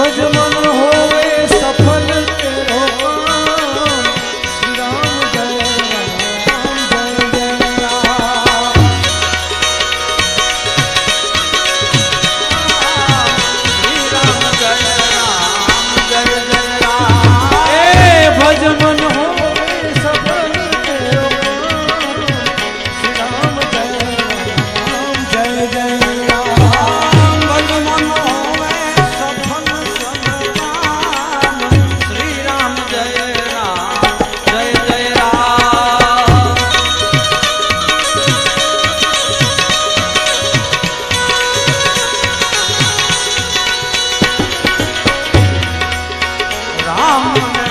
Bhajan Ram